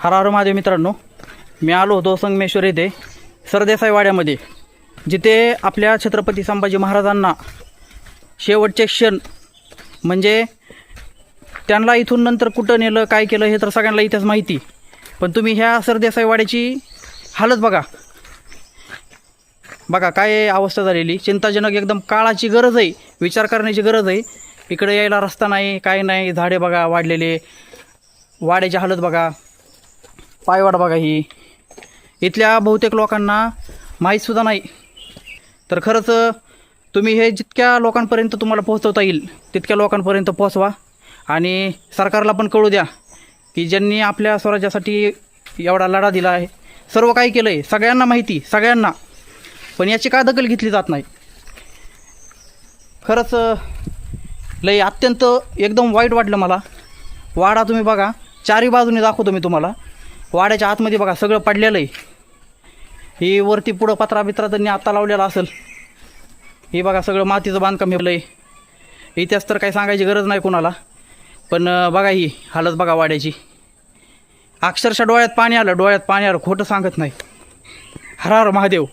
हर हर महादेव मित्रांनो मी आलो होतो संगमेश्वर येथे सरदेसाई वाड्यामध्ये जिथे आपल्या छत्रपती संभाजी महाराजांना शेवटचे क्षण म्हणजे त्यांना इथून नंतर कुठं नेलं काय केलं हे तर सगळ्यांना इथेच माहिती. पण तुम्ही ह्या सरदेसाई वाड्याची हालत बघा. बघा काय अवस्था झालेली. चिंताजनक एकदम काळाची गरज आहे विचार करण्याची गरज आहे. इकडे यायला रस्ता नाही काय नाही झाडे बघा वाढलेले. वाड्याची हालत बघा. पायवाट बघा ही. इथल्या बहुतेक लोकांना माहीतसुद्धा नाही. तर खरंच तुम्ही हे जितक्या लोकांपर्यंत तुम्हाला पोहोचवता येईल तितक्या लोकांपर्यंत पोहोचवा. आणि सरकारला पण कळू द्या की ज्यांनी आपल्या स्वराज्यासाठी एवढा लढा दिला आहे सर्व काही केलं आहे सगळ्यांना माहिती सगळ्यांना. पण याची का दखल घेतली जात नाही? खरंच लय अत्यंत एकदम वाईट वाटलं मला. वाडा तुम्ही बघा चारी बाजूने दाखवतो मी तुम्हाला. वाड्याच्या आतमध्ये बघा सगळं पडलेलं आहे. ही वरती पुढं पत्रा बित्रा त्यांनी आत्ता लावलेला असेल. हे बघा सगळं मातीचं बांधकाम हेलं आहे इतिहास तर काही सांगायची गरज नाही कोणाला. पण बघा ही हालत बघा वाड्याची. अक्षरशः डोळ्यात पाणी आलं डोळ्यात पाणी आलं खोटं सांगत नाही. हर हर महादेव.